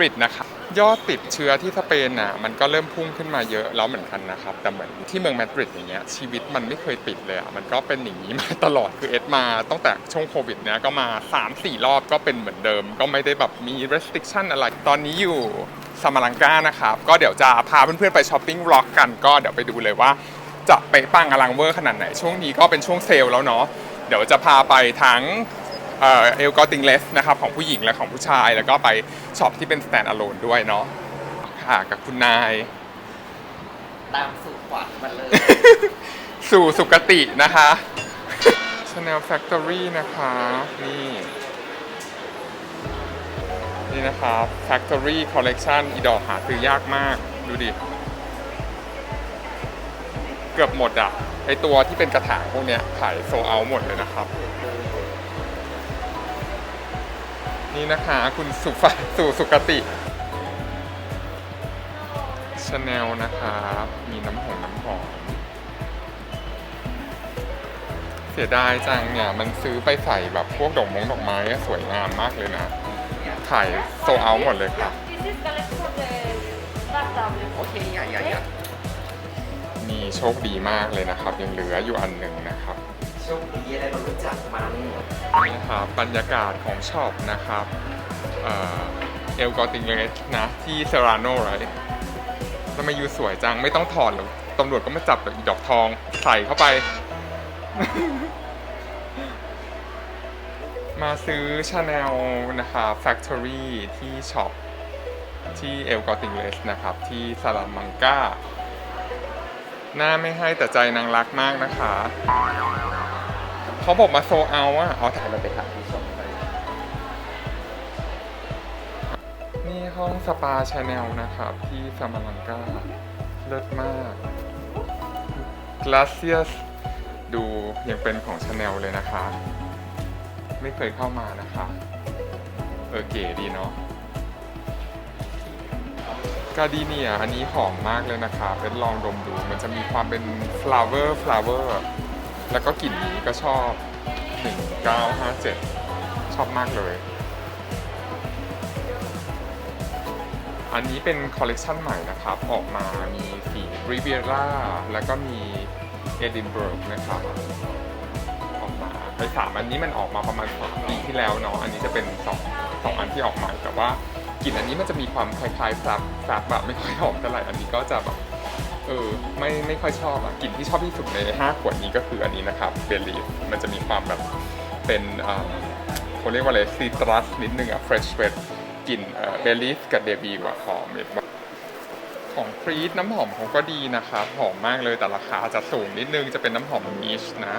วันนี้อยู่มาดริดนะครับยอดติดเชื้อที่สเปนน่ะมันก็เริ่มพุ่งขึ้นมาเยอะแล้วเหมือนกันนะครับ แต่เหมือนที่เมืองมาดริดอย่างเงี้ยชีวิตมันไม่เคยปิดเลยอะมันก็เป็นอย่างนี้มาตลอดคือเอสมาตั้งแต่ช่วงโควิดเนี้ยก็มา 3-4 รอบก็เป็นเหมือนเดิม ก็ไม่ได้แบบมี restriction อะไร ตอนนี้อยู่ซามาลังกานะครับ ก็เดี๋ยวจะพาเพื่อนๆไปช้อปปิ้งวล็อกกันก็เดี๋ยวไปดูเลยว่า จะไปปังอลังเวอร์ขนาดไหนช่วงนี้ก็เป็นช่วงเซลล์แล้วเนาะเดี๋ยวจะพาไปทั้ง เอ่อลกอติงเลสนะครับของผู้หญิงและของผู้ชาย แล้วก็ไปช็อปที่เป็น stand alone ด้วยเนาะค่ะกับคุณนาย ตามสู่ขวัญมันเลย สู่สุกตินะคะ Chanel Factory นะคะ นี่ นี่นะครับ Factory Collection อีดอกหาซื้อยากมาก ดูดิ เกือบหมดอะ ไอตัวที่เป็นกระถางพวกเนี้ยขายโซเอาหมดเลยนะครับ นี่นะคะคุณสุฟาสู่สุกติชาแนลนะครับมีน้ำหอมน้ำหอม เสียดายจังเนี่ย มันซื้อไปใส่แบบพวกดอกมงดอกไม้อะสวยงามมากเลยนะขายโซเอาหมดเลยค่ะ This is collection de Bartable. โอเคอย่าอย่าอย่ามีโชคดีมากเลยนะครับ ยังเหลืออยู่อันหนึ่งนะครับ โชคดีอะไรเรารู้จักมันนี่ครับบรรยากาศของช็อปนะครับเอลกอติงเลสนะที่เซราโนไรทำไมยูสวยจังไม่ต้องถอดหรอกตำรวจก็มาจับแบบอีดอกทองใส่เข้าไป มาซื้อชาแนลนะครับ Factory ที่ช็อปที่เอลกอติงเลสนะครับ ที่ซาลามังกาหน้าไม่ให้แต่ใจนางรักมากนะคะ เขาบอกมาโซเอาอะอ๋อถ่ายเราไปถามที่ชมกันนี่ห้องสปาชาแนลนะครับ ที่ซามาลังกาเลิศมาก Glacius ดูยังเป็นของชาแนลเลยนะคะ ไม่เคยเข้ามานะคะ เออเก๋ดีเนาะกาดีเนียอันนี้หอมมากเลยนะคะ เป็นลองดมดู มันจะมีความเป็น flower flower แล้วก็กลิ่นนี้ก็ชอบ 1957 ชอบมากเลย อันนี้เป็นคอลเลกชันใหม่นะครับ ออกมามีสีริเวียร่าแล้วก็มีเอดินเบิร์กนะครับออกมาไอ้สามอันนี้มันออกมาประมาณสามปีที่แล้วเนาะอันนี้จะเป็นสองสองอันที่ออกใหม่แต่ว่ากลิ่นอันนี้มันจะมีความคล้ายๆซับซับแบบไม่ค่อยหอมเท่าไหร่อันนี้ก็จะแบบ ออไม่ไม่ค่อยชอบอะกลิ่นที่ชอบที่สุดใน 5 ขวดนี้ก็คืออันนี้นะครับเบลลีฟมันจะมีความแบบเป็นอ่าเขาเรียกว่าอะไรซีตรัสนิดนึงอะเฟรชเวทกลิ่นเบลลีฟกับเดบีกว่าหอมเม็ดมากของฟรีดน้ำหอมเขาก็ดีนะครับหอมมากเลยแต่ราคาจะสูงนิดนึงจะเป็นน้ำหอมนิชนะ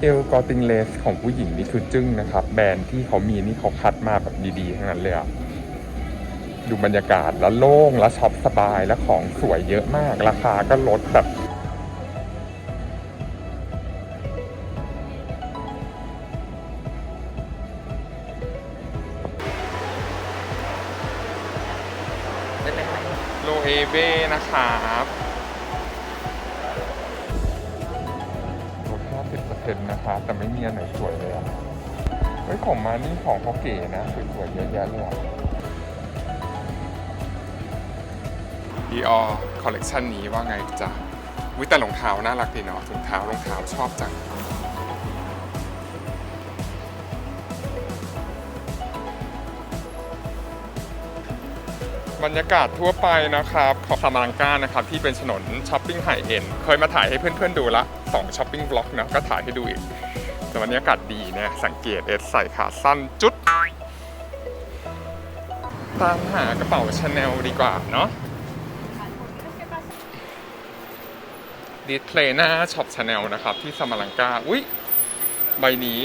เอลกอติงเลสของผู้หญิงนี่คือจึ้งนะครับ แบรนด์ที่เขามีนี่เขาคัดมาแบบดีๆ ทั้งนั้นเลยอะ ดูบรรยากาศแล้วโล่งแล้วช็อปสบายแล้วของสวยเยอะมาก ราคาก็ลดแบบได้ไหมโลเอเบ้นะครับลด50%นะครับแต่ไม่มีอันไหนสวยเลยอะเฮ้ยของมานี่ของเขาเก๋นะสวยๆเยอะแยะเลยอะ ดีออคอลเลกชันนี้ว่าไงจ๊ะวิแต่รองเท้าน่ารักดีเนาะถุงเท้ารองเท้าชอบจังบรรยากาศทั่วไปนะครับของซามาลังกานะครับ ที่เป็นถนนช้อปปิ้งไฮเอ็นเคยมาถ่ายให้เพื่อนๆดูละ2ช้อปปิ้งบล็อกนะก็ถ่ายให้ดูอีก แต่วันนี้อากาศดีเนี่ยสังเกตเอสใส่ขาสั้นจุด ตามหากระเป๋าชาแนลดีกว่าเนาะ ดิสเพลย์หน้าช็อปชาแนลนะครับ ที่สมาลังกาอุ้ยใบนี้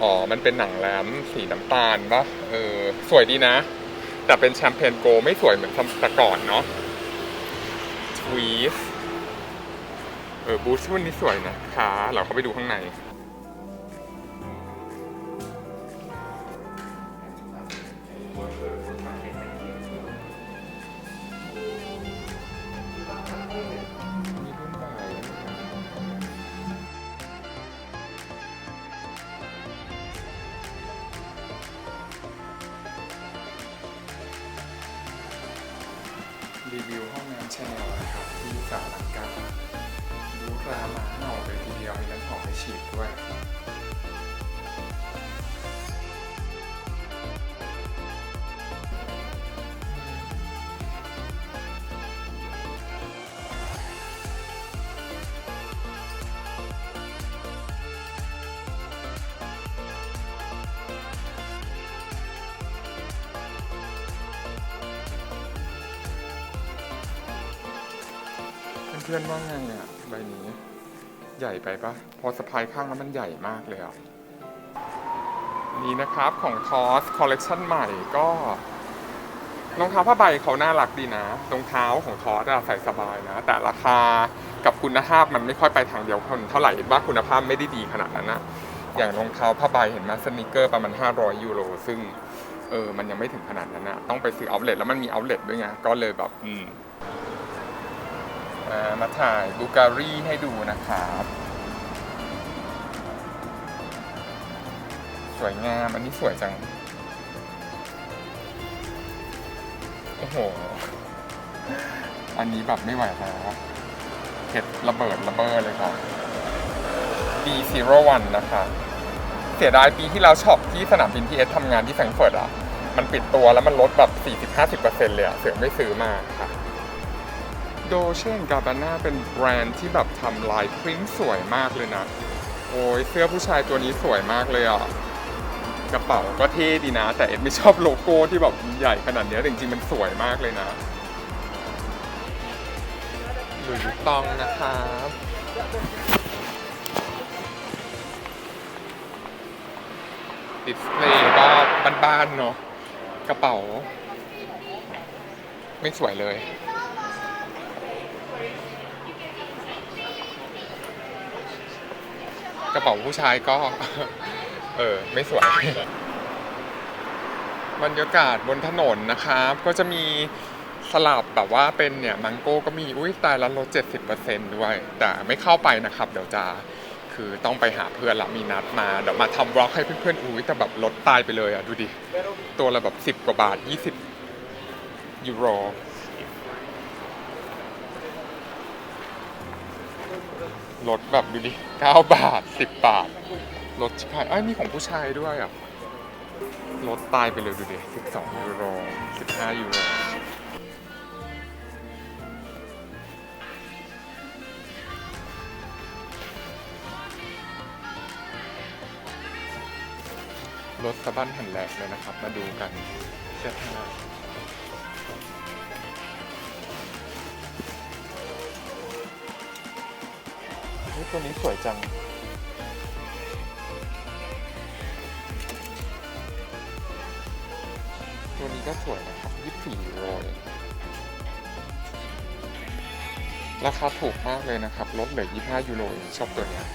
อ๋อ มันเป็นหนังแรมสีน้ำตาลปะเออ สวยดีนะ แต่เป็นแชมเปญโกไม่สวยเหมือนสมัยก่อนเนาะทวีสเออบูธวันนี้สวยนะคะเราเข้าไปดูข้างใน วิวห้องน้ำชาแนลนะครับที่สาลังกาดูรามาเห่าเลยทีเดียวมีน้ำหอมให้ฉีดด้วย พื่อนว่าไงอะใบนี้ ใหญ่ไปปะพอสะพายข้างแล้วมันใหญ่มากเลยอะนี่นะครับของทอสคอลเลกชันใหม่ก็รองเท้าผ้าใบเขาน่ารักดีนะรองเท้าของทอสอะใส่สบายนะ แต่ราคากับคุณภาพมันไม่ค่อยไปทางเดียวกันเท่าไหร่ว่าคุณภาพไม่ได้ดีขนาดนั้นนะอย่างรองเท้าผ้าใบเห็นไหมสนิเกอร์ประมาณ 500 ยูโรซึ่งเออมันยังไม่ถึงขนาดนั้นนะต้องไปซื้อเอาเล t แล้วมันมีเอาเล t ด้วยไงก็เลยแบบอืม มามาถ่ายบูการีให้ดูนะครับ สวยงาม อันนี้สวยจัง โอ้โห อันนี้แบบไม่ไหวแล้วเห็ดระเบิดระเบ้อเลยครับ B01 นะครับเสียดายปีที่เราช็อปที่สนามบินทีเอสทำงานที่แฟรงก์เฟิร์ตอะ มันปิดตัวแล้วมันลดแบบ 40-50%เลยอะ เสือไม่ซื้อมาค่ะ โดเช่นกาบาน่าเป็นแบรนด์ที่แบบทำลายพริ้นสวยมากเลยนะ โอ้ยเสื้อผู้ชายตัวนี้สวยมากเลยอะ กระเป๋าก็เท่ดีนะ แต่เอ็ดไม่ชอบโลโก้ที่แบบใหญ่ขนาดนี้จริงๆมันสวยมากเลยนะหลุยส์วิตตองนะครับดิสเพลย์ก็บ้านๆเนาะกระเป๋า ไม่สวยเลย กระเป๋าผู้ชายก็ เออ ไม่สวย บรรยากาศบนถนนนะครับ ก็จะมีสลับแบบว่าเป็นเนี่ยมังโก้ก็มีอุ้ยตายแล้วลด70%ด้วย แต่ไม่เข้าไปนะครับ เดี๋ยวจะคือต้องไปหาเพื่อนละมีนัดมาเดี๋ยวมาทำบล็อกให้เพื่อนๆอุ้ยแต่แบบลดตายไปเลยอะ ดูดิ ตัวละแบบ 10 กว่าบาท 20 ยูโร ลดแบบดูดิ9 บาท 10 บาทลดชิบหายเอ้ยมีของผู้ชายด้วยอะลดตายไปเลยดูดิ12ยูโร15ยูโรรถสะบั้นแหันแหลกเลยนะครับ มาดูกันเสื้อผ้า ตัวนี้สวยจัง ตัวนี้ก็สวยนะครับ24ยูโรเองราคาถูกมากเลยนะครับ ลดเหลือ 25 ยูโรชอบตัวเนี้ย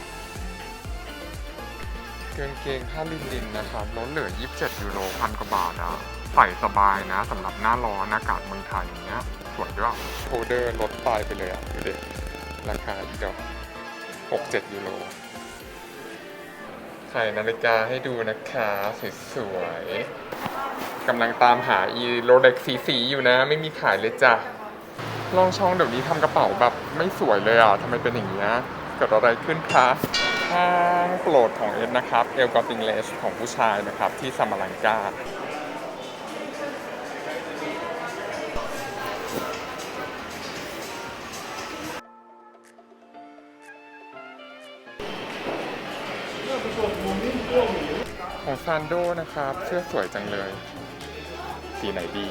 กงเกงผ้าลินลินนะครับ ลดเหลือ 27 ยูโรพันกว่าบาทอะใส่สบายนะสำหรับหน้าร้อนอากาศเมืองไทยอย่างเงี้ย สวยด้วยโทเดอร์ลดตายไปเลยอะดูดิราคาอีกเดียว 6-7 ยูโรใส่นาฬิกาให้ดูนะคะสวยๆกำลังตามหาอีโรเล็กสีๆอยู่นะ ไม่มีขายเลยจ้ะลองช่องเดี๋ยวนี้ทำกระเป๋าแบบไม่สวยเลยอะทำไมเป็นอย่างนี้เกิดอะไรขึ้นคะห้างโปรดของเอ็ดนะครับเอลกอติงเลสของผู้ชายนะครับที่ซามาลังกา ของซานโดนะครับ เสื้อสวยจังเลย สีไหนดี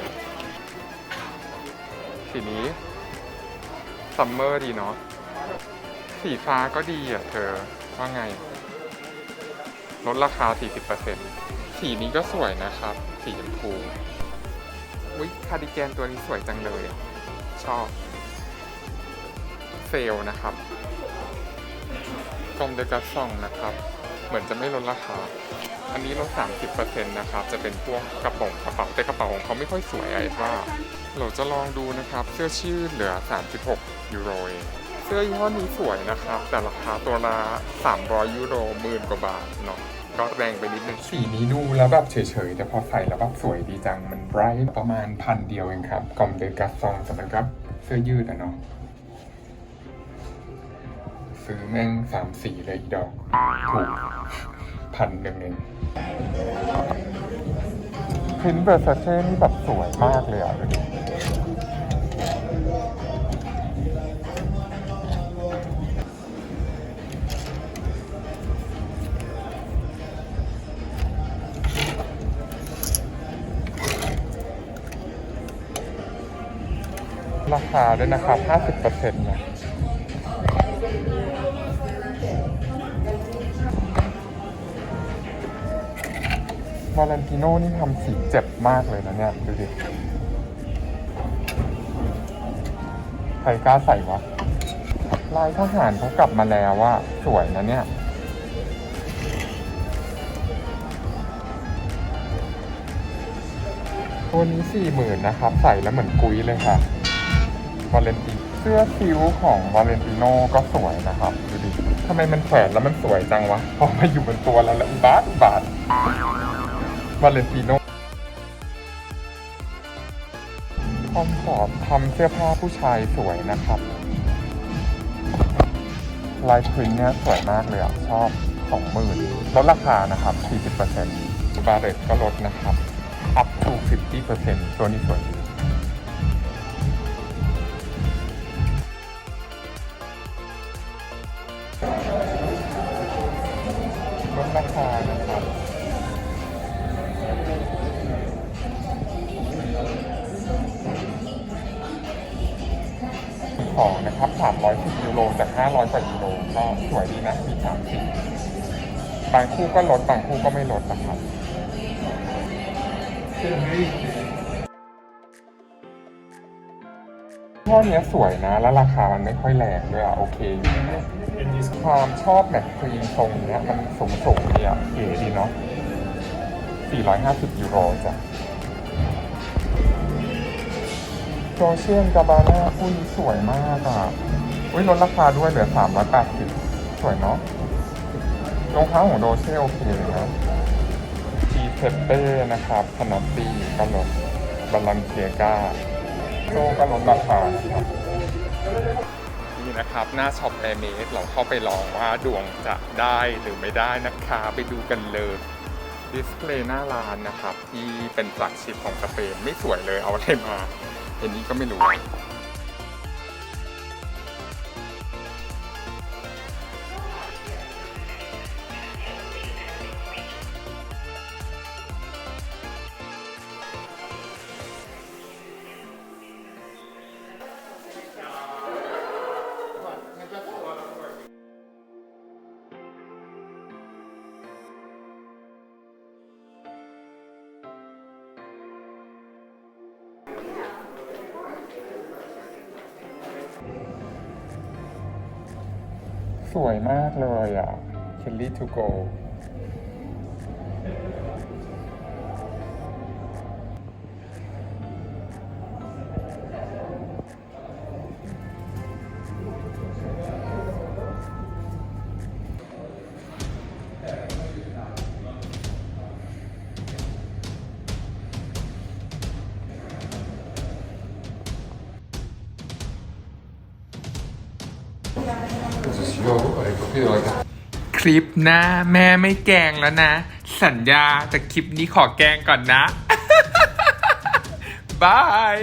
สีนี้ซัมเมอร์ดีเนาะสีฟ้าก็ดีอะเธอ ว่าไง ลดราคา 40%สีนี้ก็สวยนะครับ สีชมพูอุ้ยคาร์ดิแกนตัวนี้สวยจังเลย ชอบ เซลนะครับกลมเดกาซองนะครับ เหมือนจะไม่ลดราคา อันนี้ลด 30%นะครับ จะเป็นพวกกระป๋องกระเป๋าแต่กระเป๋าของเขาไม่ค่อยสวยไอ้ว่า เราจะลองดูนะครับ เสื้อชื่อเหลือ 36 ยูโรเองเสื้อยี่ห้อนี้สวยนะครับ แต่ราคาตัวละ 300 ยูโรหมื่นกว่าบาทเนาะก็แรงไปนิดนึงสีนี้ดูแล้วแบบเฉยๆ แต่พอใส่แล้วแบบสวยดีจังมันไบรท์ประมาณพันเดียวเองครับกอมเดกัสซองสำหรับเสื้อยืดอะเนาะ ซื้อแม่งสามสี่เลยอีดอก ถูกพันหนึ่งเองพินเบอร์ซาเช่นี่แบบสวยมากเลยอะดูดิราคาด้วยนะครับ 50%นะ วาเลนติโน่นี่ทำสีเจ็บมากเลยนะเนี่ย ดูดิ ใครกล้าใส่วะ ลายทหารเขากลับมาแล้วว่า สวยนะเนี่ย ตัวนี้สี่หมื่นนะครับ ใส่แล้วเหมือนกุ้ยเลยค่ะ วาเลนติเสื้อซิวของวาเลนติโน่ก็สวยนะครับดูดิทำไมมันแขวนแล้วมันสวยจังวะ พอมาอยู่บนตัวแล้วแล้วบาทอุบาท วาเลนติโน่คอมฟอร์ทำเสื้อผ้าผู้ชายสวยนะครับ ลายพรินท์เนี่ยสวยมากเลยอะ ชอบสองหมื่นลดราคานะครับ 40%บาเรตก็ลดนะครับ อัพถูก50%ตัวนี้สวย ของนะครับ310ยูโรจาก 500กว่ายูโรก็สวยดีนะมี3สีบางคู่ก็ลดบางคู่ก็ไม่ลดนะครับข้อเนี้ยสวยนะ แล้วราคามันไม่ค่อยแรงด้วยอะ โอเค ความชอบแบบครีมทรงเนี้ย มันสูงสูงๆดีอะเก๋ดีเนาะ450ยูโรจ้ะ โซเชียลกาบาน่าคู่นี้สวยมากอะ อุ้ยลดราคาด้วยเหลือ380สวยเนาะรองเท้าของโดเช่โอเคเลยนะทีเทปเป้นะครับพนัตตี้ก็ลดบาลังเซียกาโซก็ลดราคานะครับนี่นะครับ หน้าช็อปแอร์เมสเราเข้าไปลองว่าดวงจะได้หรือไม่ได้นะคะไปดูกันเลยดิสเพลย์หน้าร้านนะครับ ที่เป็นฟลักชิปของสเปนไม่สวยเลยเอาอะไรมา อันนี้ก็ไม่รู้ สวยมากเลยอะ Kelly to go คลิปหน้าแม่ไม่แกงแล้วนะ สัญญาแต่คลิปนี้ขอแกงก่อนนะ บาย